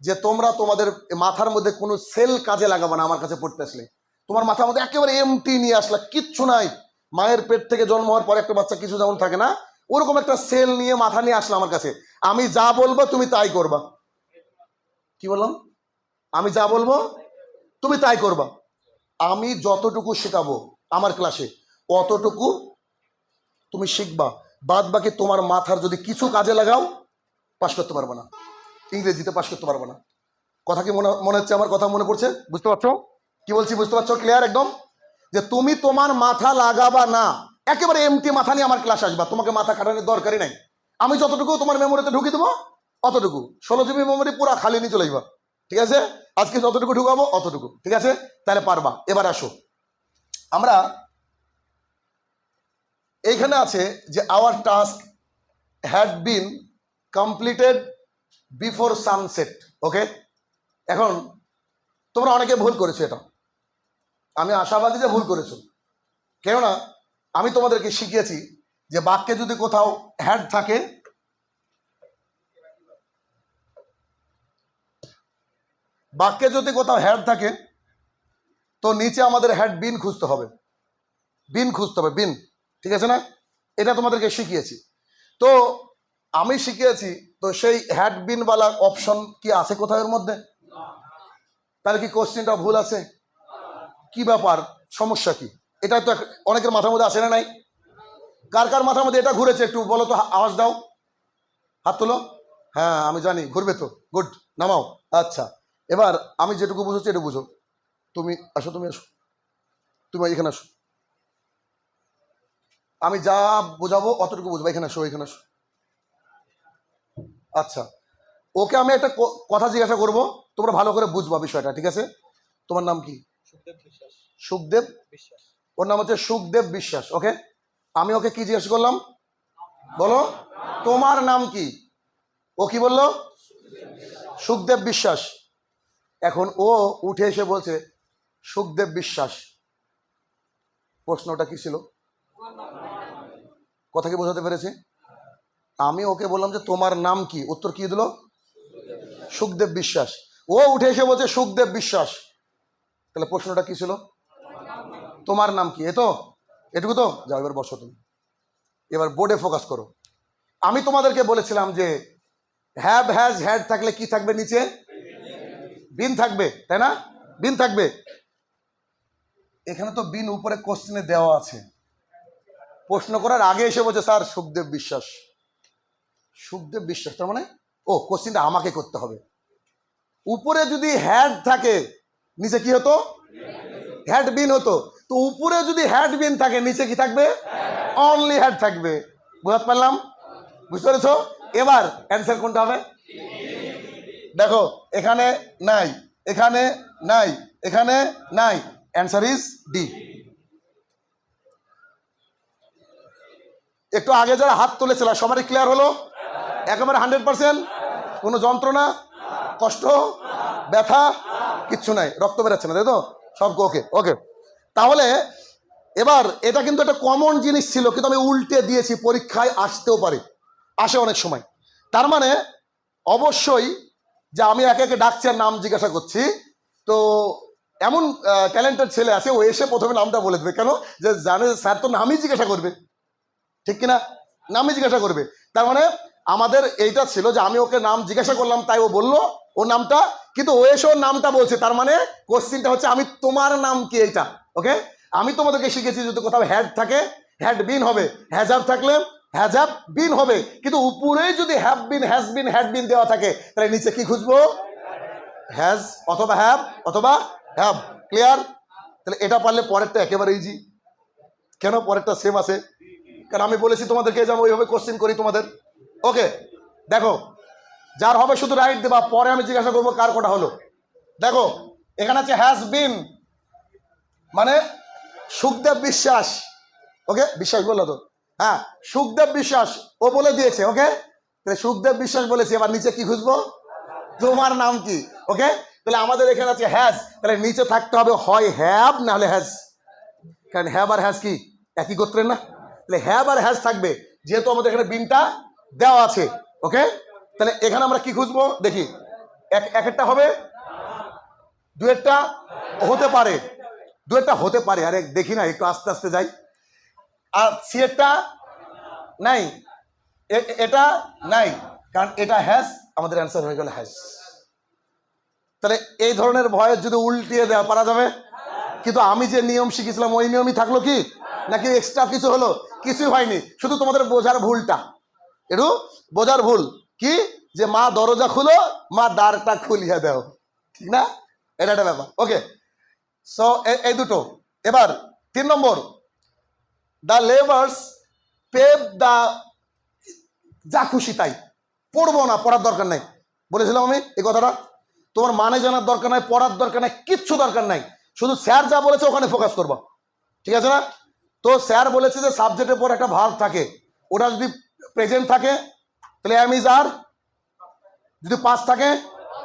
যে তোমরা তোমাদের মাথার মধ্যে কোনো সেল কাজে লাগাবে না আমার কাছে পড়তে আসলে। তোমার মাথার মধ্যে একেবারে এমটি নিয়ে আসলা, কিচ্ছু নাই। মায়ের পেট থেকে জন্ম হওয়ার পরে একটা বাচ্চা কিছু যেমন থাকে না, ওরকম একটা সেল নিয়ে মাথা নিয়ে আসলো আমার কাছে। আমি যা বলব তুমি তাই করবা। কি বললাম? আমি যা বলব তুমি তাই করবা। আমি যতটুকু শেখাবো আমার ক্লাসে, অতটুকু তুমি শিখবা। বাদ বাকি তোমার মাথার যদি কিছু কাজে লাগাও, পাশ করতে পারবে না। ইংরেজিতে পাশ করতে পারব না। কথা কি মনে মনে হচ্ছে? আমার কথা মনে পড়ছে? বুঝতে পারছ? কি বলছি বুঝতে পারছ? ক্লিয়ার একদম? যে তুমি তোমার মাথা লাগাবা না। একেবারে এমটি মাথা নিয়ে আমার ক্লাস আসবা। তোমাকে মাথা খাটানোর দরকারই নাই। আমি যতটুকু তোমার মেমোরিতে ঢুকিয়ে দেবো অতটুকু। ষোলো জিবি মেমোরি পুরো খালি নিয়ে চলে যাবা ঠিক আছে? আজকে যতটুকু ঢুকাবো অতটুকু। ঠিক আছে? তাহলে পারবা। এবার আসো। আমরা এইখানে আছে যে our task had been completed before sunset okay এখন তোমরা অনেকে ভুল করেছ এটা। আমি আশাবাদী যে ভুল করেছ। কেননা আমি তোমাদেরকে শিখিয়েছি যে বাক্যে যদি কোথাও হ্যাড থাকে, বাক্যে যদি কোথাও হ্যাড থাকে, তো নিচে আমাদের হ্যাড বিন খুঁজতে হবে। বিন খুঁজতে হবে বিন ঠিক আছে না? এটা তোমাদেরকে শিখিয়েছি। তো আমি শিখিয়েছি তো সেই হ্যাড বিনওয়ালা অপশন কি আছে কোথাও এর মধ্যে? তাহলে কি কোশ্চেনটা ভুল আছে? কি ব্যাপার? সমস্যা কি? এটা তো অনেকের মাথার মধ্যে আসে না নাই? কার কার মাথার মধ্যে এটা ঘুরেছে একটু বলো তো, আওয়াজ দাও। হাত তোলো। হ্যাঁ আমি জানি, ঘুরবে তো। গুড নামাও। আচ্ছা এবার আমি যেটুকু বুঝেছি এটা বুঝো। তুমি আসো তুমি আসো। তুমি এখানে আসো। আমি যা বোঝাবো অতটুকু বুঝব। এখানে আসো এখানে আসো। আচ্ছা। ওকে আমি একটা কথা জিজ্ঞাসা করব। তোমরা ভালো করে বুঝবা বিষয়টা ঠিক আছে? তোমার নাম কি? সুখদেব বিশ্বাস। ওর নাম হচ্ছে সুখদেব বিশ্বাস ওকে? আমি ওকে কি জিজ্ঞাসা করলাম? বলো। তোমার নাম কি? ও কি বলল? সুখদেব বিশ্বাস। এখন ও উঠে এসে বলছে সুখদেব বিশ্বাস। প্রশ্নটা কি ছিল? কথা কি বোঝাতে পেরেছি? আমি ওকে বললাম যে, তোমার নাম কি? উত্তর কি দিল? সুখদেব বিশ্বাস। ও উঠে এসে বলছে, সুখদেব বিশ্বাস। তাহলে প্রশ্নটা কি ছিল? তোমার নাম কি? এ তো? এটুকু তো? যাও, এবার বসো তুমি। এবার বোর্ডে ফোকাস করো। আমি তোমাদেরকে বলেছিলাম যে হ্যাভ হ্যাজ হ্যাড থাকলে কি থাকবে নিচে? বিন থাকবে, তাই না? বিন থাকবে। এখানে তো বিন উপরে কোশ্চেনে দেওয়া আছে। প্রশ্ন করার আগে এসে বলছে, স্যার, সুখদেব বিশ্বাস। সুখদেব বিশ্বাস, তার মানে ও কোশ্চেনটা আমাকে করতে হবে। উপরে যদি হ্যাড থাকে, নিচে কি হতো? হ্যাড বিন হতো। তো উপরে যদি হ্যাড বিন থাকে, নিচে কি থাকবে? অনলি হ্যাড থাকবে। বুঝতে পারলাম? বুঝতে পেরেছ? এবার অ্যান্সার কোনটা হবে? দেখো, এখানে নাই এখানে নাই এখানে নাই। অ্যান্সার ইজ ডি একটু আগে যারা হাত তুলেছিল, সবারই ক্লিয়ার হলো? একেবারে হান্ড্রেড পার্সেন্ট। কোনো যন্ত্রণা, কষ্ট, ব্যথা, কিচ্ছু নাই। রক্ত বেরোচ্ছে না, তাই তো? সব ওকে ওকে তাহলে এবার এটা কিন্তু একটা কমন জিনিস ছিল, কিন্তু আমি উল্টে দিয়েছি, পরীক্ষায় আসতেও পারে। আসে অনেক সময়। তার মানে অবশ্যই যে আমি একে একে ডাকছি আর নাম জিজ্ঞাসা করছি, তো এমন ট্যালেন্টেড ছেলে আছে, ও এসে প্রথমে নামটা বলে দেবে। কেন? যে জানে স্যার তো নামই জিজ্ঞাসা করবে। ঠিক কিনা? নামই জিজ্ঞাসা করবে। তার মানে আমাদের এইটা ছিল যে আমি ওকে নাম জিজ্ঞাসা করলাম, তাই ও বলল ও নামটা, কিন্তু ও এসে ওর নামটা বলছে, তার মানে কোশ্চিনটা হচ্ছে আমি তোমার নাম কি এইটা ওকে আমি তোমাদেরকে শিখেছি যদি কোথাও হ্যাড থাকে হ্যাড বিন হবে হ্যাজাব থাকলে হ্যাজাব বিন হবে, কিন্তু উপরেই যদি have been has been had been দেওয়া থাকে, তাহলে নিচে কি খুঁজবো? হ্যাজ অথবা হ্যাভ অথবা হ্যাভ ক্লিয়ার তাহলে এটা পারলে পরেরটা একেবারে ইজি কেন পরেরটা সেম আছে? কারণ আমি বলেছি তোমাদেরকে যেমন ওইভাবে কোশ্চেন করি তোমাদের। ওকে, দেখো, যার হবে শুধু রাইট দেবা, পরে আমি জিজ্ঞাসা করব কার কোটা হলো। দেখো, এখানে আছে হ্যাজ বিন মানে সুখদেব বিশ্বাস, ওকে, বিশ্বাস বলল তো? হ্যাঁ সুখদেব বিশ্বাস, ও বলে দিয়েছে, ওকে? তাহলে সুখদেব বিশ্বাস বলেছে, এবার নিচে কি খুঁজবো? তোমার নাম কি, ওকে? তাহলে আমাদের এখানে আছে হ্যাজ তাহলে নিচে থাকতে হবে হয় হ্যাভ না হলে হ্যাজ কারণ হ্যাভ আর হ্যাজ কি, একই গোত্রের না? তাহলে হ্যাভ আর হ্যাজ থাকবে, যেহেতু আমাদের এখানে বিনটা দেওয়া আছে ওকে তাহলে এখানে আমরা কি খুঁজবো? দেখি, এক এক একটা হবে? দু একটা হতে পারে। দু একটা হতে পারে, আরে দেখি না, একটু আস্তে আস্তে যাই। আর সি একটা নাই এটা নাই, কারণ এটা হ্যাজ আমাদের অ্যান্সার হয়ে গেল হ্যাজ তাহলে এই ধরনের ভয়ের যদি উল্টিয়ে দেওয়া পারা যাবে, কিন্তু আমি যে নিয়ম শিখেছিলাম, ওই নিয়মই থাকল কি? নাকি এক্সট্রা কিছু হলো? কিছুই হয়নি, শুধু তোমাদের বোঝার ভুলটা। একটু বোঝার ভুল। কি? যে মা দরজা খুলো, মা দ্বারটা খুলিয়ে দাও। ঠিক না? এটা একটা ব্যাপার। ওকে সো এই দুটো। এবার, তিন নম্বর। দ্য লেবার্স পেভ দ্য যা খুশি তাই। পড়ব না, পড়ার দরকার নাই। বলেছিলাম আমি এই কথাটা। তোমার মানে জানার দরকার নাই, পড়ার দরকার নাই, কিচ্ছু দরকার নাই। শুধু স্যার যা বলেছে ওখানে ফোকাস করবা। ঠিক আছে না? তো স্যার বলেছে যে সাবজেক্টের পর একটা ভার্ব থাকে। ওটা যদি প্রেজেন্ট থাকে তাহলে অ্যাম ইজ আর, যদি পাস থাকে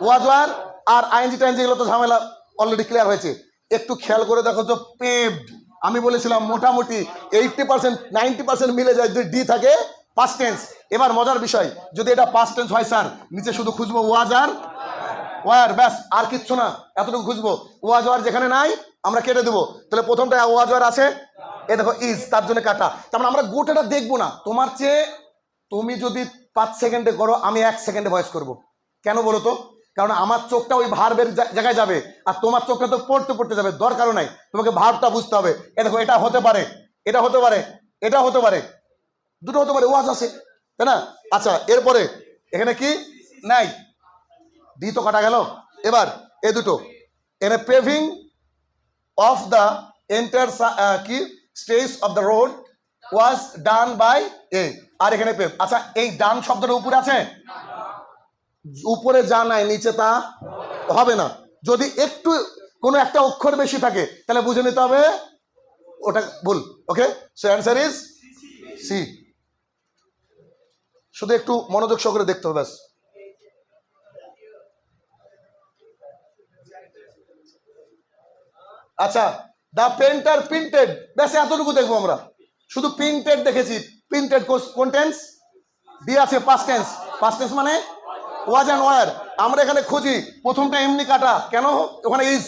ওয়াজ ওয়ার আর আইনজি টাইনজি এগুলো তো ঝামেলা অলরেডি ক্লিয়ার হয়েছে। একটু খেয়াল করে দেখো তো পেভড আমি বলেছিলাম মোটামুটি এইটটি পার্সেন্ট নাইনটি পার্সেন্ট মিলে যায় যদি ডি থাকে পাস্ট টেন্স এবার মজার বিষয়, যদি এটা পাস্ট টেন্স হয় স্যার নিচে শুধু খুঁজবো ওয়াজ আর ওয়ার ব্যাস, আর কিচ্ছু না, এতটুকু খুঁজবো। ওয়াজ ওয়ার যেখানে নাই, আমরা কেটে দেবো। তাহলে প্রথমটা ওয়াজ ওয়ার আছে, এ দেখো ইজ তার জন্য কাটা। তার মানে আমরা গোটাটা দেখব না। তোমার চেয়ে তুমি যদি পাঁচ সেকেন্ডে করো, আমি এক সেকেন্ডে ভয়েস করব। কেন বলো তো? কারণ আমার চোখটা ওই ভার্বের জায়গায় যাবে, আর তোমার চোখটা তো পড়তে পড়তে যাবে, দরকারও নাই। তোমাকে ভার্বটা বুঝতে হবে। এ দেখো, এটা হতে পারে, এটা হতে পারে, এটা হতে পারে, দুটো হতে পারে ওয়াজ আছে, তাই না? আচ্ছা এরপরে, এখানে কি? নাই। ডি তো কাটা গেল। এবার, এ দুটো। এখানে পেভিং অফ দ্য এন্টার কি? Stage of the road was done by এ আর এখানে পেভ আচ্ছা এই ডান শব্দটা উপরে আছে? উপরে যা নাই, নিচে তা হবে না। যদি একটু কোনো একটা অক্ষর বেশি থাকে, তাহলে বুঝে নিতে হবে। ওটা ভুল, okay? So answer is C শুধু একটু মনোযোগ সহকারে দেখতে হবে, ব্যাস। আচ্ছা দ্য পেন্টার প্রিন্টেড ব্যাস, এতটুকু দেখব আমরা। শুধু প্রিন্টেড দেখেছি। প্রিন্টেড কোন টেন্স বি আছে পাস্ট টেন্স পাস্ট টেন্স মানে ওয়াজ অ্যান্ড ওয়ার আমরা এখানে খুঁজি। প্রথমটা এমনি কাটা। কেন? ওখানে ইজ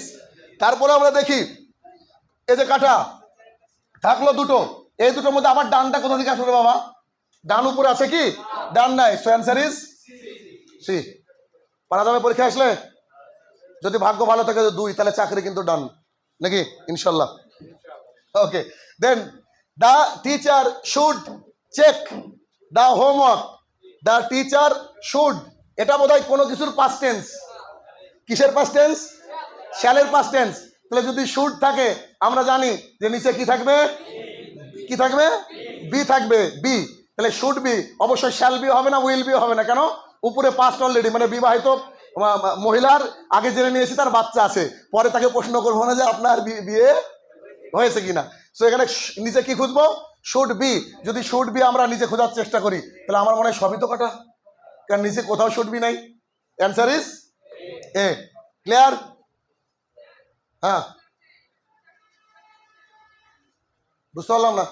তারপরে আমরা দেখি, এই যে কাটা, থাকল দুটো। এই দুটোর মধ্যে আবার ডানটা কোথা থেকে আসবে বাবা? ডান উপরে আছে কি? ডান নাই। সো অ্যান্সার ইজ সি পারা যাবে পরীক্ষা আসলে? যদি ভাগ্য ভালো থাকে দুই, তাহলে চাকরি কিন্তু ডান। নাকি? ইনশাল্লাহ। Okay then the teacher should check the homework the teacher should এটা বোধ হয় কোনো কিছুর পাস্ট টেন্স কিসের পাস্ট টেন্স শ্যালের পাস্ট টেন্স তাহলে যদি শুড থাকে, আমরা জানি যে নিচে কি থাকবে? কি থাকবে? বি থাকবে বি তাহলে শুড বি অবশ্যই শ্যাল বি হবে না উইল বি হবে না। কেন? উপরে পাস্ট অলরেডি মানে বিবাহিত মহিলার আগে জেনে নিয়েছি তার বাচ্চা আছে। পরে তাকে প্রশ্ন করব না যে আপনার বিয়ে হয়েছে কিনা। সো এখানে নিচে কি খুঁজবো? শুড বি যদি শুড বি আমরা নিজে খোঁজার চেষ্টা করি, তাহলে আমার মনে হয় সবই তো কাটা। কারণ নিচে কোথাও শুড বি নাই। অ্যান্সার ইজ এ ক্লিয়ার হ্যাঁ। বুঝতে পারলাম না?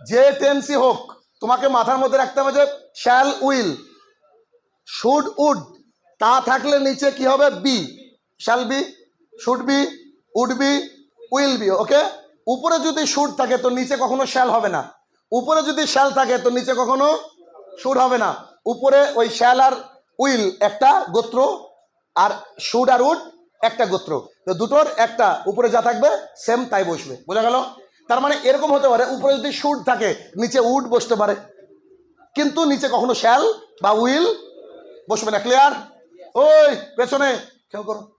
যে টেন্সই হোক, তোমাকে মাথার মধ্যে রাখতে হবে যে শ্যাল উইল শুড উড তা থাকলে নিচে কি হবে? Be shall be should be would be will be okay উপরে যদি শুড থাকে তো নিচে কখনো শ্যাল হবে না। উপরে যদি শ্যাল থাকে তো নিচে কখনো শুড হবে না। উপরে ওই শ্যাল আর উইল একটা গোত্র আর শুড আর উড একটা গোত্র। তো দুটোর একটা উপরে যা থাকবে সেম তাই বসবে। বোঝা গেল? তার মানে এরকম হতে পারে, উপরে যদি শুড থাকে, নিচে উড বসতে পারে। কিন্তু নিচে কখনো শ্যাল বা উইল বসবে না। ক্লিয়ার ওই, পেছনে, খেয়াল করো।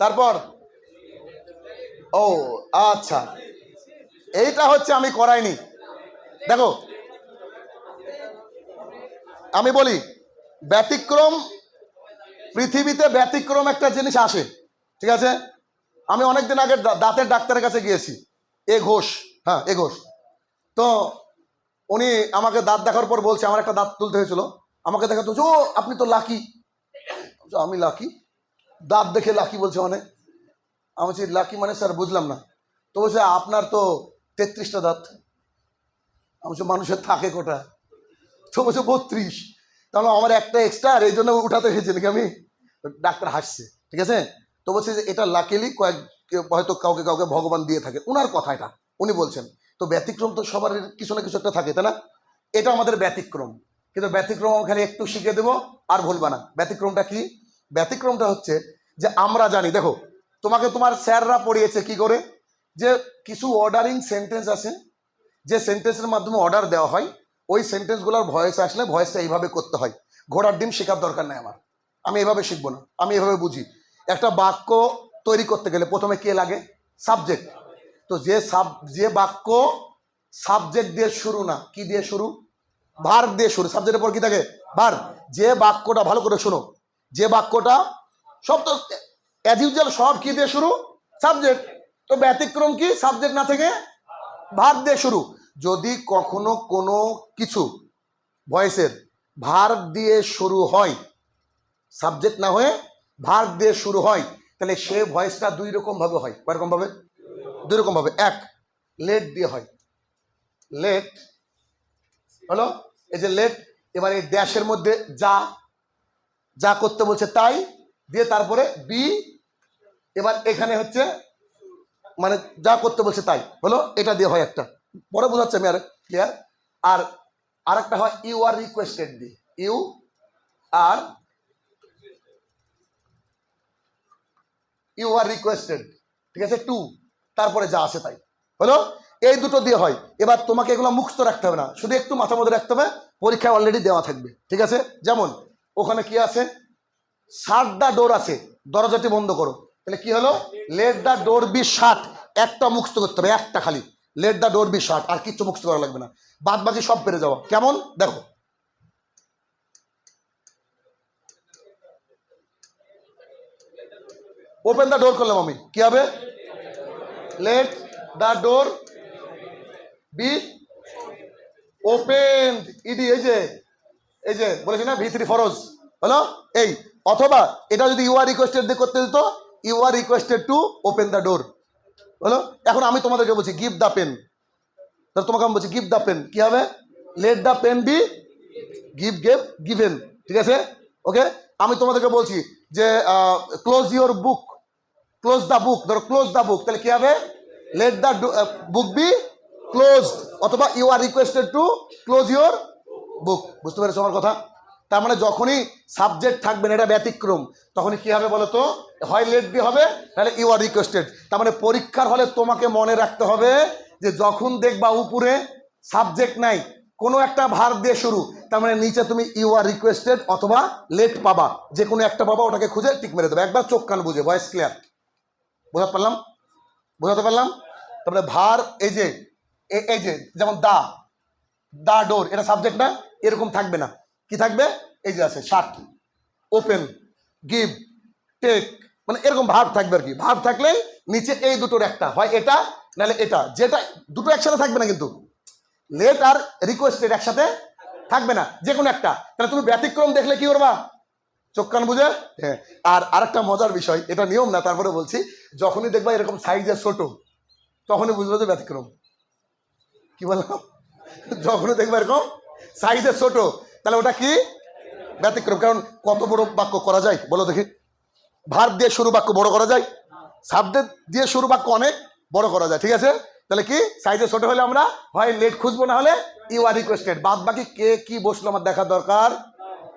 তারপর, ও আচ্ছা। এইটা হচ্ছে আমি করাইনি। দেখো, আমি বলি, ব্যতিক্রম, পৃথিবীতে ব্যতিক্রম একটা জিনিস আসে, ঠিক আছে? আমি অনেকদিন আগে দাঁতের ডাক্তারের কাছে গিয়েছি। এ ঘোষ হ্যাঁ এ ঘোষ। তো উনি আমাকে দাঁত দেখার পর বলছে, আমার একটা দাঁত তুলতে হয়েছিল। আমাকে হচ্ছে ও, আপনি তো লাকি। আমি লাকি? দাঁত দেখে লাকি বলছে মানে আমি বলছি লাকি মানে স্যার বুঝলাম না। তো বলছে আপনার তো তেত্রিশটা দাঁত। আমি বলছি, মানুষের থাকে কোটা? তো বলছে বত্রিশ। তাহলে আমার একটা এক্সট্রা আর এই জন্য উঠাতে এসেছি নাকি আমি? ডাক্তার হাসছে ঠিক আছে? তো বলছে যে এটা লাকিলি কয়েক হয়তো কাউকে কাউকে ভগবান দিয়ে থাকে। ওনার কথা এটা উনি বলছেন। তো ব্যতিক্রম তো সবার কিছু না কিছু একটা থাকে তাই না? এটা আমাদের ব্যতিক্রম। কিন্তু ব্যতিক্রম খালি একটু শিখে দেবো আর ভুলবা না। ব্যতিক্রমটা কি? ব্যতিক্রমটা হচ্ছে যে আমরা জানি, দেখো, তোমাকে তোমার স্যাররা পড়িয়েছে কি করে? যে কিছু অর্ডারিং সেন্টেন্স আছে, যে সেন্টেন্সের মাধ্যমে অর্ডার দেওয়া হয়, ওই সেন্টেন্সগুলোর ভয়েস আসলে ভয়েসটা এইভাবে করতে হয়। ঘোড়ার ডিম শেখার দরকার নেই আমার। আমি এভাবে শিখব না, আমি এভাবে বুঝি। একটা বাক্য তৈরি করতে গেলে প্রথমে কে লাগে? সাবজেক্ট তো যে সাব যে বাক্য সাবজেক্ট দিয়ে শুরু না, কি দিয়ে শুরু? ভার দিয়ে শুরু। সাবজেক্টের পর কি থাকে? ভার যে বাক্যটা ভালো করে শোনো যে বাক্যটা সব তো অ্যাজ ইউজুয়াল সব কি দিয়ে শুরু? সাবজেক্ট তো ব্যতিক্রম কি? সাবজেক্ট না থেকে ভার দিয়ে শুরু। যদি কখনো কোনো কিছু ভয়েসের ভার দিয়ে শুরু হয় সাবজেক্ট না হয়ে ভার দিয়ে শুরু হয়, তাহলে সে ভয়েসটা দুই রকম ভাবে হয়। কয়রকম ভাবে? দুই রকম ভাবে। এক লেট দিয়ে হয়। লেট হলো? এই যে লেট এবার এই ড্যাশের মধ্যে যা যা করতে বলছে তাই দিয়ে তারপরে বি এবার এখানে হচ্ছে মানে যা করতে বলছে তাই। হলো এটা দিয়ে হয় একটা। পরে বোঝাচ্ছে আমি আর ক্লিয়ার আর আরেকটা হয় ইউ আর রিকোয়েস্টেড দিয়ে you are you are requested ঠিক আছে? টু তারপরে যা আসে তাই। হলো এই দুটো দিয়ে হয়। এবার তোমাকে এগুলো মুখস্থ রাখতে হবে না। শুধু একটু মাথা মধ্যে রাখতে হবে। পরীক্ষায় অলরেডি দেওয়া থাকবে। ঠিক আছে? যেমন ওখানে কি আছে? শার্ট দা ডোর আছে। দরজাটি বন্ধ করো। তাহলে কি হলো? Let the door be shut একটা মুক্ত করতে হবে, একটা খালি। Let the door be shut আর কিচ্ছু মুক্ত করা লাগবে না। বাদ বাকি সব পেরে যাওয়া। কেমন? দেখো। ওপেন দা ডোর করলাম আমি। কি হবে? Let the door be opened এই যে এই যে বলেছি না ভি থ্রি ফরজ, হলো এই। অথবা এটা যদি ইউ আর রিকোয়েস্টেড দিয়ে করতে দিত you are requested to open the door হলো? এখন আমি তোমাদেরকে বলছি গিভ দ্য পেন তাহলে তোমাকে আমি বলছি গিভ দ্য পেন কি হবে? Let the pen be give gave given ঠিক আছে? ওকে আমি তোমাদেরকে বলছি যে close your book close the book ধরো ক্লোজ দ্য বুক তাহলে কি হবে? Let the book be closed অথবা you are requested to close your book বুঝতে পেরেছ আমার কথা? তার মানে যখনই সাবজেক্ট থাকবে না, এটা ব্যতিক্রম, তখনই কি হবে বলো তো হয় লেট দিয়ে হবে, তাহলে ইউ আর রিকোয়েস্টেড তার মানে পরীক্ষার হলে তোমাকে মনে রাখতে হবে যে যখন দেখবা উপরে সাবজেক্ট নাই, কোনো একটা ভার দিয়ে শুরু, তার মানে নিচে তুমি ইউ আর রিকোয়েস্টেড অথবা লেট পাবা। যে কোনো একটা পাবা, ওটাকে খুঁজে টিক মেরে দেবে। একবার চোখ কান বুঝে ভয়েস ক্লিয়ার বোঝাতে পারলাম? বোঝাতে পারলাম? তারপরে ভার, এই যে এই যে, যেমন দা দা ডোর, এটা সাবজেক্ট না, এরকম থাকবে না। কি থাকবে? এই যে আছে শার্ট ওপেন গিভ টেক মানে এরকম ভাব থাকবে আর কি। ভাব থাকলে নিচে এই দুটোর একটা, হয় এটা, নাহলে এটা। যেটা, দুটো একসাথে থাকবে না কিন্তু। লেট আর রিকোয়েস্টেড একসাথে থাকবে না যে কোনো একটা। তাহলে তুমি ব্যতিক্রম দেখলে কি করবা? চোখ কান বুঝে? হ্যাঁ। আর আরেকটা মজার বিষয়, এটা নিয়ম না, তারপরে বলছি, যখনই দেখবা এরকম সাইজে ছোট, তখনই বুঝবে যে ব্যতিক্রম। কি বললাম? যখনই দেখবা এরকম সাইজে ছোট, তাহলে ওটা কি? ব্যতিক্রম। কারণ কত বড় বাক্য করা যায়? বলো দেখি। ভার দিয়ে শুরু বাক্য বড় করা যায়? সাবজেক্ট দিয়ে শুরু বাক্য অনেক বড় করা যায়। ঠিক আছে? তাহলে কি? সাইজে ছোট হলে আমরা হয় লেট খুঁজবো, না হলে ইউ আর রিকোয়েস্টেড বাদ বাকি কে কি বসল আমার দেখার দরকার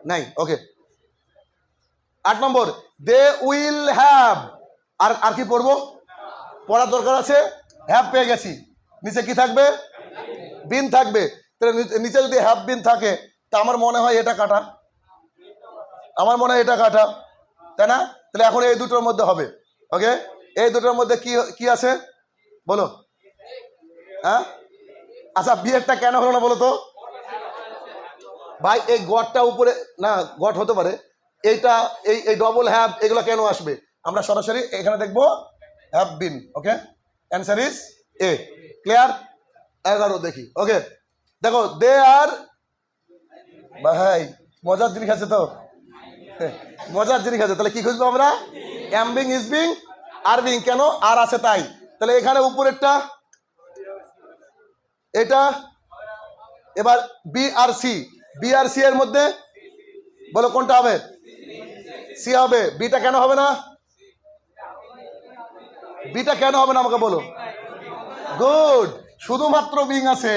নাই। ওকে আট নম্বর। দে উইল হ্যাভ আর আর কি পড়ব? পড়ার দরকার আছে? হ্যাভ পেয়ে গেছি। নিচে কি থাকবে? বিন থাকবে, তাহলে নিচে- যদি হ্যাভ বিন থাকে, তা আমার মনে হয় এটা কাটা। আমার মনে হয় এটা কাটা, তাই না? তাহলে এখন এই দুটোর মধ্যে হবে ওকে এই দুটোর মধ্যে কি কি আছে? বলো। হ্যাঁ? আচ্ছা বিয়েরটা কেন হলো না বলো তো? ভাই, এই গড়টা উপরে, না গড় হতে পারে। এইটা, এই এই ডবল হ্যাভ এগুলো কেন আসবে? আমরা সরাসরি এখানে দেখব have been okay answer is A clear এগারো দেখি, ওকে। দেখো, দে আর, ভাই, মজার জিনিস আছে তো। মজার জিনিস আছে, তাহলে কি খুঁজবো আমরা? Am being is being are being কেন? আর আছে তাই। তাহলে এখানে উপরেরটা, এটা, এবার বি আর সি বি আর সি এর মধ্যে, বলো কোনটা হবে? সি হবে। বিটা কেন হবে না? বিটা কেন হবে না আমাকে বলো। গুড শুধুমাত্র বিং আছে।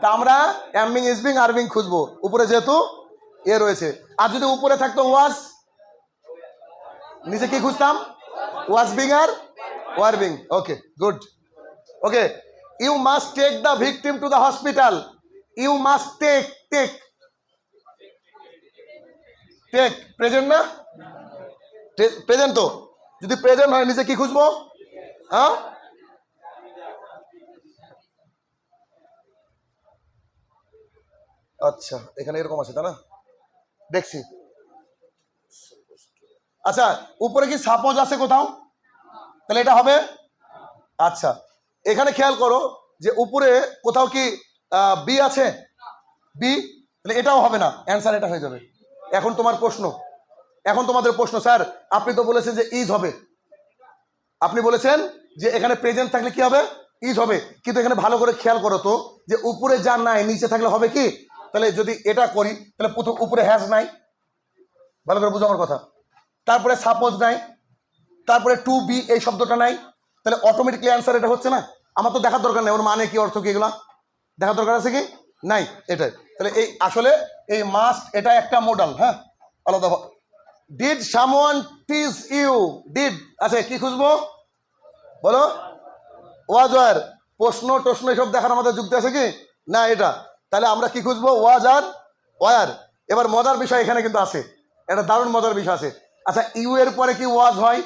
তা আমরা অ্যামবিং ইসবিং আরবিং খুঁজবো। উপরে যেহেতু এ রয়েছে। আর যদি উপরে থাকতো ওয়াজ নিচে কি খুঁজতাম? Was being R were being okay good okay you must take the victim to the hospital you must take take take present না? প্রেজেন্ট তো। যদি প্রেজেন্ট হয়, নিচে কি খুঁজবো? হ্যাঁ আচ্ছা এখানে এরকম আছে, তাই না? দেখছি। আচ্ছা উপরে কি সাপোজ আছে কোথাও? তাহলে এটা হবে? আচ্ছা এখানে খেয়াল করো যে উপরে কোথাও কি বি আছে? বি তাহলে এটাও হবে না অ্যান্সার এটা হয়ে যাবে। এখন তোমার প্রশ্ন। এখন তোমাদের প্রশ্ন, স্যার, আপনি তো বলেছেন যে ইজ হবে। আপনি বলেছেন যে এখানে প্রেজেন্ট থাকলে কি হবে? ইজ হবে। কিন্তু এখানে ভালো করে খেয়াল করো তো, যে উপরে যা নাই, নিচে থাকলে হবে কি? তাহলে যদি এটা করি, তাহলে প্রথম উপরে হ্যাজ নাই। ভালো করে বুঝো আমার কথা। তারপরে সাপোজ নাই। তারপরে টু বি এই শব্দটা নাই। তাহলে অটোমেটিকলি অ্যান্সার এটা হচ্ছে না? আমার তো দেখার দরকার নেই, ওর মানে কি, অর্থ কি এগুলা? দেখার দরকার আছে কি? নাই, এটাই। তাহলে এই আসলে এই মাস্ট এটা একটা মডেল হ্যাঁ? আলাদা did someone tease you did আচ্ছা কি খুঁজবো? বলো। ওয়াজ ওয়ার প্রশ্ন টশ্ন এসব দেখার আমাদের যুক্তি আছে কি? না, এটা। তাহলে আমরা কি খুঁজবো? ওয়াজ আর ওয়ার। এবার মজার বিষয় এখানে কিন্তু আছে। এটা দারুণ মজার বিষয় আছে। আচ্ছা ইউ এর পরে কি ওয়াজ হয়?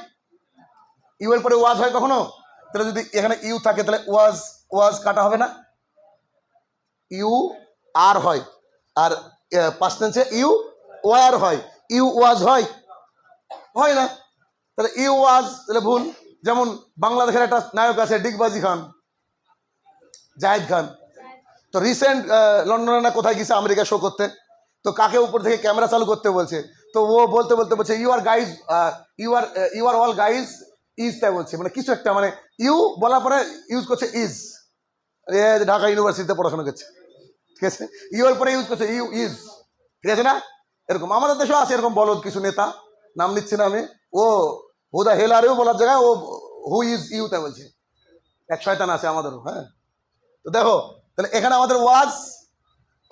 ইউ এর পরে ওয়াজ হয় কখনো? তাহলে যদি এখানে ইউ থাকে, তাহলে ওয়াজ ওয়াজ কাটা হবে না? ইউ আর হয়। আর পাঁচ টেন্সে ইউ ওয়ার হয়। ইউ ওয়াজ হয়? হয় না। তাহলে ইউ ওয়াজ, তাহলে ভুল। যেমন বাংলাদেশের একটা নায়ক আছে, ডিগবাজি খান, জাহিদ খান। তো রিসেন্ট লন্ডনে না কোথায় গেছে আমেরিকা শো করতে? তো কাকে উপর থেকে ক্যামেরা চালু করতে বলছে? তো ও বলতে বলতে বলছে you are guys you are you are all guys is তাই বলছে। মানে কিছু একটা মানে ইউ বলার পরে ইউজ করছে ইজ ঢাকা ইউনিভার্সিটিতে পড়াশোনা করছে। ঠিক আছে? ইউ এর পরে ইউজ করছে ইউ ইজ ঠিক আছে না? এরকম। আমাদের দেশেও আছে এরকম বলদ কিছু নেতা। নাম নিচ্ছি না আমি। ও হুদা হেলারেও বলার জায়গায় ও হু ইজ ইউ তাই বলছে। এক শয়তান আছে আমাদেরও হ্যাঁ? তো দেখো তাহলে এখানে আমাদের ওয়াজ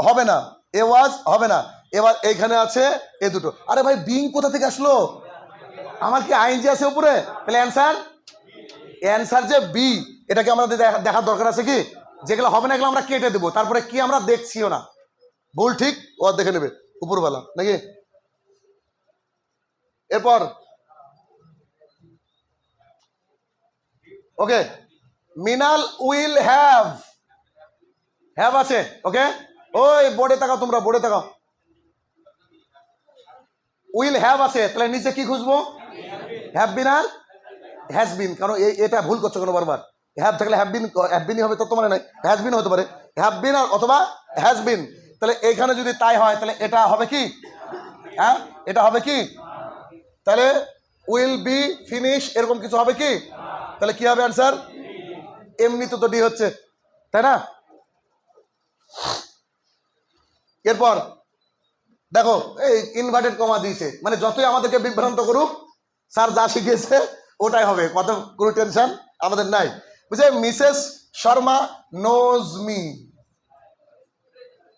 হবে না। এ ওয়াজ হবে না। এবার এইখানে আছে এ দুটো। আরে ভাই, বিং কোথা থেকে আসলো? আমার কি আইন যে আছে উপরে? তাহলে অ্যান্সার অ্যান্সার যে বি এটাকে আমাদের দেখার দরকার আছে কি? যেগুলো হবে না, এগুলো আমরা কেটে দেবো। তারপরে কি আমরা দেখছিও না। ভুল ঠিক, ও দেখে নেবে। উপরবেলা নাকি? এরপর। ওকে মিনাল উইল হ্যাভ হ্যাভ আছে ওকে ওই বোর্ডে তাকাও তোমরা বোর্ডে তাকাও। উইল হ্যাভ আছে তাহলে নিচে কি খুঁজবো? Have been R has been কারণ এটা ভুল করছ কেন বারবার। হ্যাভ থাকলে হ্যাভ বিন হ্যাভ বিনই হবে, তো মানে নাই। হ্যাজ বিন হতে পারে। হ্যাভ বিন আর অথবা হ্যাজ বিন তাহলে এইখানে যদি তাই হয়, তাহলে এটা হবে কি? হ্যাঁ? এটা হবে কি? তাহলে উইল বি ফিনিশ এরকম কিছু হবে কি? তাহলে কি হবে অ্যান্সার এমনিতে তো ডি হচ্ছে। তাই না? এরপর, দেখো, এই ইনভার্টেড কমা দিয়েছে। মানে যতই আমাদেরকে বিভ্রান্ত করুক স্যার যা শিখিয়েছে, ওটাই হবে। কত, কোনো টেনশন আমাদের নাই। বুঝছে Mrs Sharma knows me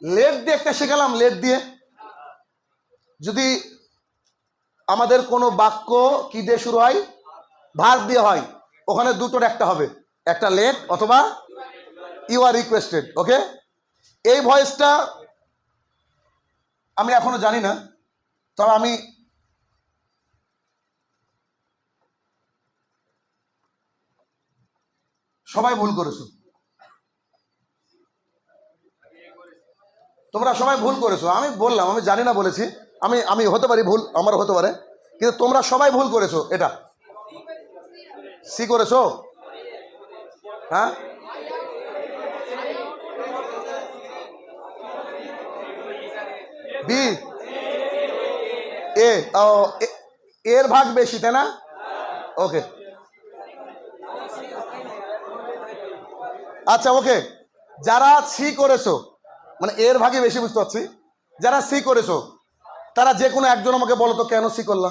let দিয়ে একটা শেখালাম লেট দিয়ে। যদি আমাদের কোনো বাক্য কি দিয়ে শুরু হয়? ভার দিয়ে হয়। ওখানে দুটোর একটা হবে। একটা লেট অথবা ইউ আর রিকোয়েস্টেড ওকে এই ভয়েসটা আমি এখনও জানি না, তবে আমি সবাই ভুল করেছ। তোমরা সবাই ভুল করেছ। আমি বললাম, আমি জানি না বলেছি। আমি আমি হতে পারি ভুল আমার হতে পারে। কিন্তু তোমরা সবাই ভুল করেছ এটা। সি করেছ? হ্যাঁ? বি। এ এর ভাগ বেশি, তাই না? ওকে। আচ্ছা ওকে। যারা সি করেছ মানে এর ভাগে বেশি বুঝতে পারছি, যারা সি করেছ, তারা যে কোনো একজন আমাকে বলো তো কেন সি করলা?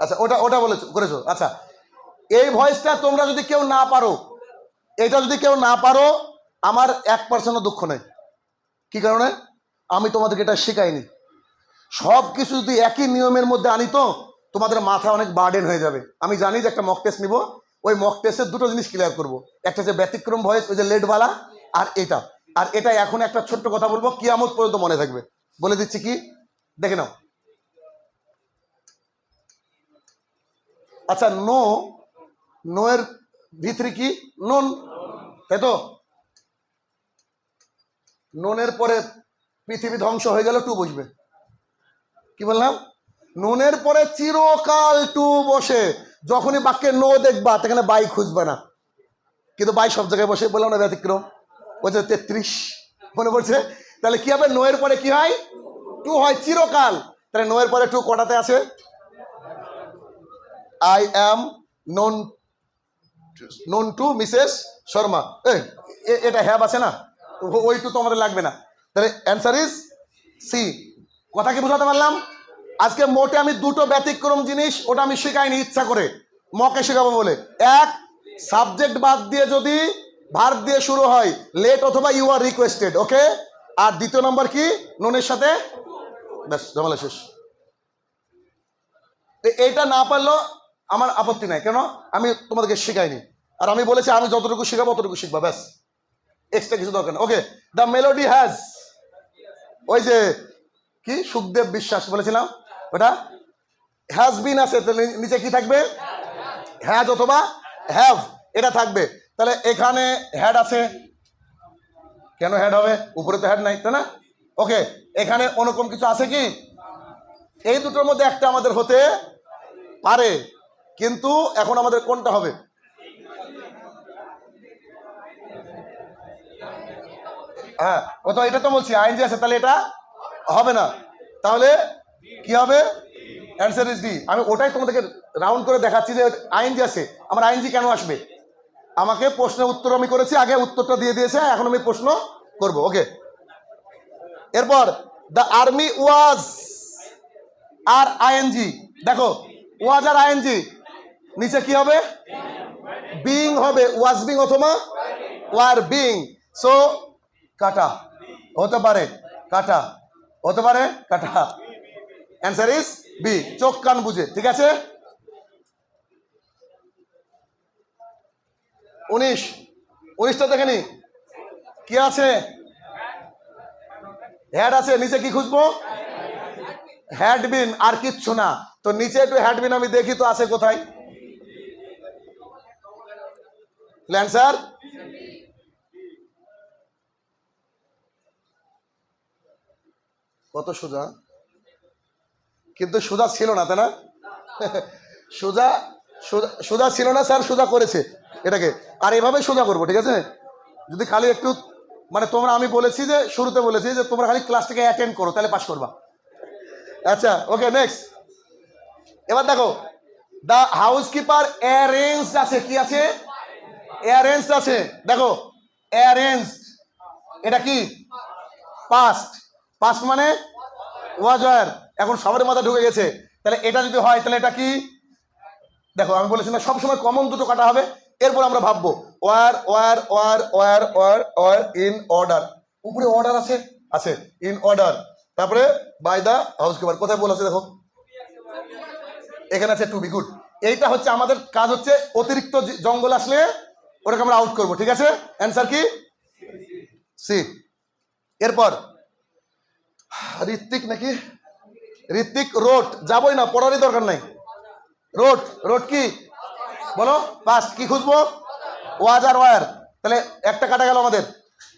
আচ্ছা ওটা ওটা বলেছ, করেছ। আচ্ছা এই ভয়েসটা তোমরা যদি কেউ না পারো, এটা যদি কেউ না পারো, আমার এক পার্সেন্টও দুঃখ নেই। কি কারণে? আমি তোমাদেরকে এটা শেখাইনি। সব কিছু যদি একই নিয়মের মধ্যে আনি তো তোমাদের মাথা অনেক বার্ডেন হয়ে যাবে। আমি জানি যে একটা মক টেস্ট নিব, ওই মক টেস্টের দুটো জিনিস ক্লিয়ার করব। একটা যে ব্যতিক্রম ভয়েস, ওই যে লেটবালা আর এটা। আর এটা এখন একটা ছোট্ট কথা বলব, কিয়ামত পর্যন্ত মনে থাকবে। বলে দিচ্ছি কি? দেখে নাও। আচ্ছা নো নো এর ভিতরে কি? নুন। তাই তো নুনের পরে পৃথিবী ধ্বংস হয়ে গেল টু বসবে। কি বললাম? নুনের পরে চিরকাল টু বসে। যখনই বাক্যে নো দেখবা, সেখানে বাই খুঁজবে না। কিন্তু বাই সব জায়গায় বসে, বললাম না ব্যতিক্রম। বলছে তেত্রিশ। মনে পড়ছে? তাহলে কি হবে? নোয়ের পরে কি হয়? টু হয় চিরকাল। তাহলে নোয়ের পরে টু কটাতে আছে I am known known to Mrs Sharma এটা হ্যাব আছে না? ওই টু তো আমাদের লাগবে না। তাহলে অ্যান্সার ইজ সি কথা কি বোঝাতে পারলাম? আজকে মোটে আমি দুটো ব্যতিক্রম জিনিস, ওটা আমি শেখাইনি ইচ্ছা করে। মকে শেখাবো বলে। এক সাবজেক্ট বাদ দিয়ে যদি ভার্ব দিয়ে শুরু হয় লেট অথবা ইউ আর রিকোয়েস্টেড ওকে আর দ্বিতীয় নম্বর কি? ননের সাথে? ব্যাস, ঝামেলা শেষ। এইটা না পারলেও আমার আপত্তি নাই। কেন? আমি তোমাদেরকে শেখাইনি। আর আমি বলেছি, আমি যতটুকু শেখাবো ততটুকু শিখবা, ব্যাস। এক্সট্রা কিছু দরকার ওকে দ্য মেলোডি হ্যাজ ওই যে, কি? সুখদেব বিশ্বাস বলেছিলাম। ওটা হ্যাজ বিন আছে, তাহলে নিচে কি থাকবে? হ্যাজ অথবা হ্যাভ এটা থাকবে। তাহলে এখানে হ্যাড আছে। কেন হ্যাড হবে? উপরে তো হ্যাড নাই, তাই না? ওকে এখানে অনুকম কিছু আছে কি? এই দুটোর মধ্যে একটা আমাদের হতে পারে। কিন্তু এখন আমাদের কোনটা হবে? হ্যাঁ ও তো এটা তো বলছি আইনজি আছে তাহলে এটা হবে না। তাহলে কি হবে? অ্যান্সার ইজ ডি আমি ওটাই তোমাদেরকে রাউন্ড করে দেখাচ্ছি যে আইনজি আছে, আমার আইনজি কেন আসবে? আমাকে প্রশ্নের উত্তর আমি করেছি, আগে উত্তরটা দিয়ে দিয়েছে, এখন আমি প্রশ্ন করব ওকে এরপর দ্য আর্মি ওয়াজ আর আইএনজি। দেখো ওয়াজ আর আইএনজি নিচে কি হবে? বিং হবে। ওয়াজ বিং অথবা ওয়ার বিং সো কাটা। হতে পারে। কাটা। হতে পারে? কাটা। অ্যান্সার ইজ বি চোখ, কান বুঝে। ঠিক আছে? উনিশ। উনিশটা দেখে নি। কি আছে? হ্যাড আছে। নিচে কি খুঁজবো? হ্যাডবিন আর কিচ্ছু না। তো নিচে একটু হ্যাডবিন আমি দেখি তো আছে কোথায়? অ্যান্সার কত সোজা? কিন্তু সোজা ছিল না, তাই না? সোজা, সোজা- ছিল না স্যার, সোজা করেছে এটাকে। আর এভাবে সোজা করব, ঠিক আছে? যদি খালি একটু মানে তোমরা, আমি বলেছি যে, শুরুতে বলেছি যে, তোমরা খালি ক্লাসটাকে অ্যাটেন্ড করো, তাহলে পাস করবা। আচ্ছা ওকে নেক্সট এবার দেখো দ্য হাউস কিপার অ্যারেঞ্জড আছে, কি আছে? অ্যারেঞ্জড আছে। দেখো অ্যারেঞ্জড এটা কি? পাস্ট পাস্ট মানে ওয়াজ ওয়ার এখন সবার মাথা ঢুকে গেছে। তাহলে এটা যদি হয়, তাহলে এটা কি? দেখো, আমি বলেছি না, সবসময় কমন দুটো কাটা হবে। এরপর আমরা ভাববো were were were were were were in order উপরে অর্ডার আছে? আছে ইন অর্ডার তারপরে বাই দা হাউস কিপার কোথায় বলেছে দেখো? এখানে আছে টু বি গুড এইটা হচ্ছে আমাদের কাজ হচ্ছে অতিরিক্ত জঙ্গল আসলে ওটাকে আমরা আউট করব, ঠিক আছে? অ্যান্সার কি? সি এরপর, ঋত্বিক নাকি? ঋত্বিক রোড যাবই না, পড়ারই দরকার নাই। রোড রোড কি? বলো পাস্ট কি খুঁজবো? ওয়াজ আর ওয়ার। তাহলে একটা কাটা গেল আমাদের।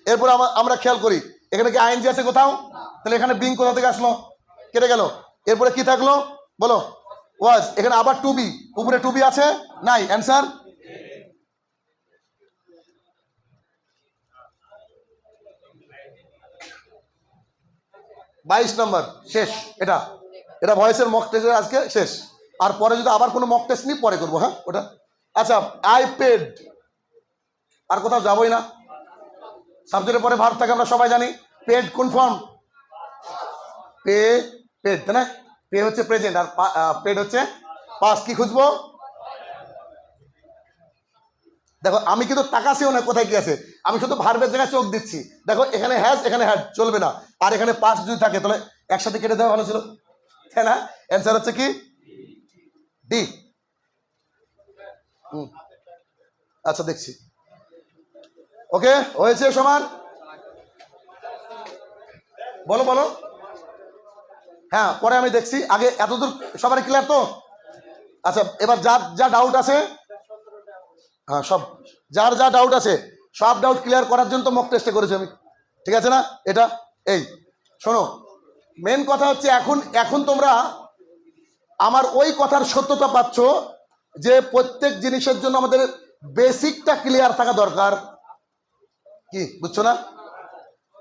এরপর আমা- আমরা খেয়াল করি, এখানে কি আইনজি আছে কোথাও? তাহলে এখানে বিং কোথা থেকে আসলো? কেটে গেল। এরপরে কি থাকল? বলো, ওয়াজ, এখানে আবার টু বি উপরে টু বি আছে? নাই অ্যান্সার বাইশ নম্বর, শেষ, এটা। এটা ভয়েসের মক টেস্টের আজকে শেষ। আর পরে যদি আবার কোনো মক টেস্ট নিই, পরে করব হ্যাঁ ওটা। আচ্ছা আই পেড আর কোথাও যাবোই না। সাবজেক্টের পরে ভার থাকে, আমরা সবাই জানি। পেড কোন ফর্ম পে পেড তাই না? পে হচ্ছে প্রেজেন্ট আর পেড হচ্ছে পাস কি খুঁজবো? দেখো, আমি কিন্তু তাকাছিও না কোথায় কি আছে। আমি শুধু ভার্বের জায়গায় চোখ দিচ্ছি। দেখো, এখানে হ্যাজ এখানে হ্যাড চলবে না। আর এখানে পাস যদি থাকে, তাহলে একসাথে কেটে দেওয়া ভালো ছিল। তাই না? অ্যান্সার হচ্ছে কি? ডি আচ্ছা দেখছি। ওকে, হয়েছে সমান? বলো বলো। হ্যাঁ পরে আমি দেখছি। আগে এতদূর সবারই ক্লিয়ার তো? আচ্ছা এবার যার যা ডাউট আছে হ্যাঁ সব যার যা ডাউট আছে, সব ডাউট ক্লিয়ার করার জন্য তো মক টেস্টে করেছি আমি। ঠিক আছে না? এটা, এই, শোনো মেন কথা হচ্ছে এখন এখন তোমরা আমার ওই কথার সত্যতা পাচ্ছ যে প্রত্যেক জিনিসের জন্য আমাদের বেসিকটা ক্লিয়ার থাকা দরকার। কি, বুঝছ না?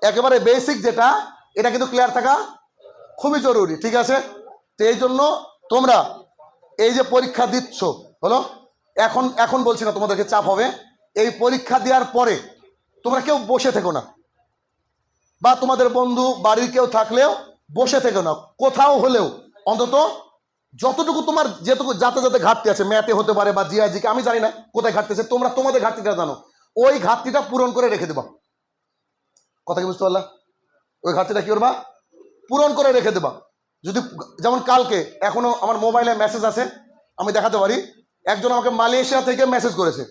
একেবারে বেসিক যেটা, এটা কিন্তু ক্লিয়ার থাকা খুবই জরুরি, ঠিক আছে? তো এই জন্য তোমরা এই যে পরীক্ষা দিচ্ছ, হলো? এখন এখন বলছি না তোমাদেরকে চাপ হবে। এই পরীক্ষা দেওয়ার পরে তোমরা কেউ বসে থেকো না। বা তোমাদের বন্ধু, বাড়ির কেউ থাকলেও বসে থেকো না। কোথাও হলেও, অন্তত যতটুকু তোমার যেটুকু যাতে যাতে ঘাটতি আছে, ম্যাথে হতে পারে বা জিআইজিকে আমি জানি না কোথায় ঘাটতি আছে। তোমরা তোমাদের ঘাটতিটা জানো। ওই ঘাটতিটা পূরণ করে রেখে দেবা। কথা কি বুঝতে পারলা? ওই ঘাটতিটা কি করবা? পূরণ করে রেখে দেবা। যদি, যেমন কালকে, এখনও আমার মোবাইলে মেসেজ আছে, আমি দেখাতে পারি। একজন আমাকে মালয়েশিয়া থেকে মেসেজ করেছে।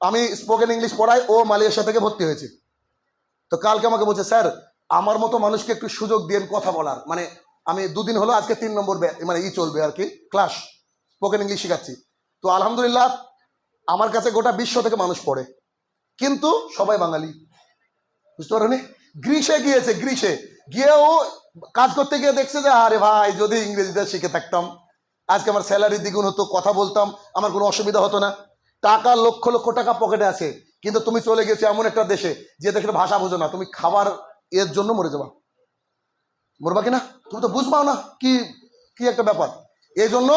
আমি স্পোকেন ইংলিশ পড়াই, ও মালয়েশিয়া থেকে ভর্তি হয়েছে। তো কালকে আমাকে বলছে, স্যার, আমার মতো মানুষকে একটু সুযোগ দিন কথা বলার। মানে আমি দুদিন হলো আজকে তিন নম্বর মানে ই চলবে আর কি ক্লাস স্পোকেন ইংলিশ শেখাচ্ছি। তো আলহামদুলিল্লাহ, আমার কাছে গোটা বিশ্ব থেকে মানুষ পড়ে। কিন্তু সবাই বাঙালি। বুঝতে পারো গ্রীষে গিয়েছে, গ্রীষে। গিয়েও কাজ করতে গিয়ে দেখছে যে, আরে ভাই, যদি ইংরেজিটা শিখে থাকতাম। আজকে আমার স্যালারি দ্বিগুণ হতো, কথা বলতাম, আমার কোনো অসুবিধা হতো না। টাকা লক্ষ লক্ষ টাকা পকেটে আছে, কিন্তু তুমি চলে গেছো এমন একটা দেশে যে দেশের ভাষা বোঝো না, তুমি খাবার এর জন্য মরে যাবা। মরবা কিনা? তুমি তো বুঝবাও না কি কি একটা ব্যাপার। এই জন্য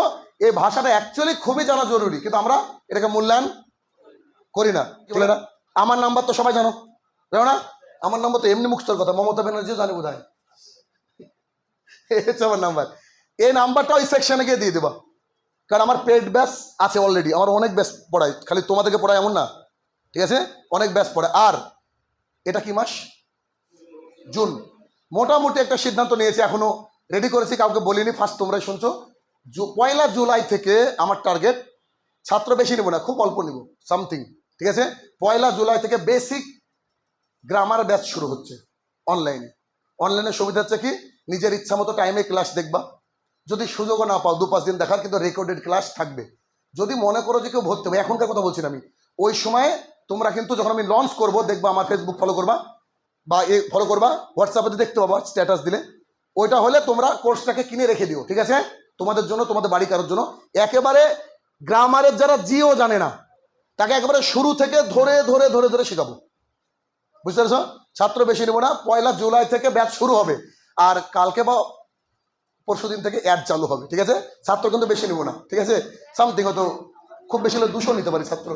এই ভাষাটা অ্যাকচুয়ালি খুবই জানা জরুরি, কিন্তু আমরা এটাকে মূল্যায়ন করি না। বলে না, আমার নাম্বার তো সবাই জানো। জানো না? আমার নাম্বার তো এমনি মুখস্থর কথা, মমতা ব্যানার্জিও জানে বোধ হয় হচ্ছে আমার নাম্বার। এই নাম্বারটা ওই সেকশনে গিয়ে দিয়ে দেবা। কারণ আমার পেড ব্যাস আছে অলরেডি আমার অনেক ব্যাস পড়াই খালি তোমাদেরকে পড়ায় এমন না। ঠিক আছে? অনেক ব্যাস পড়ায়। আর এটা কি মাস? জুন। মোটামুটি একটা সিদ্ধান্ত নিয়েছি, এখনও রেডি করেছি, কাউকে বলিনি ফার্স্ট তোমরাই শুনছো। পয়লা জুলাই থেকে আমার টার্গেট ছাত্র বেশি নেব না, খুব অল্প নেব সামথিং ঠিক আছে? পয়লা জুলাই থেকে বেসিক গ্রামার ব্যাচ শুরু হচ্ছে অনলাইনে অনলাইনে সুবিধা হচ্ছে কি? নিজের ইচ্ছা মতো টাইমে ক্লাস দেখবা। যদি সুযোগও না পাও, দু পাঁচ দিন দেখার কিন্তু রেকর্ডেড ক্লাস থাকবে। যদি মনে করো যে কেউ ভর্তি হবে, এখনকার কথা বলছি আমি, ওই সময়ে তোমরা কিন্তু যখন আমি লঞ্চ করব, দেখবা আমার ফেসবুক ফলো করবা, বা এ ফলো করবা হোয়াটসঅ্যাপে দেখতে পাবা স্ট্যাটাস দিলে, ওইটা হলে তোমরা কোর্সটাকে কিনে রেখে দিও, ঠিক আছে? তোমাদের জন্য, তোমাদের বাড়ি কারোর জন্য। একেবারে গ্রামারের যারা জিও জানে না, তাকে একেবারে শুরু থেকে ধরে ধরে ধরে ধরে শেখাবো। বুঝতে পেরেছ? ছাত্র বেশি নেব না, পয়লা জুলাই থেকে ব্যাচ শুরু হবে। আর কালকে বা পরশু দিন থেকে অ্যাড চালু হবে, ঠিক আছে? ছাত্র কিন্তু বেশি নেব না, ঠিক আছে? সামথিং হয়তো খুব বেশি হলে দুশো নিতে পারি ছাত্র।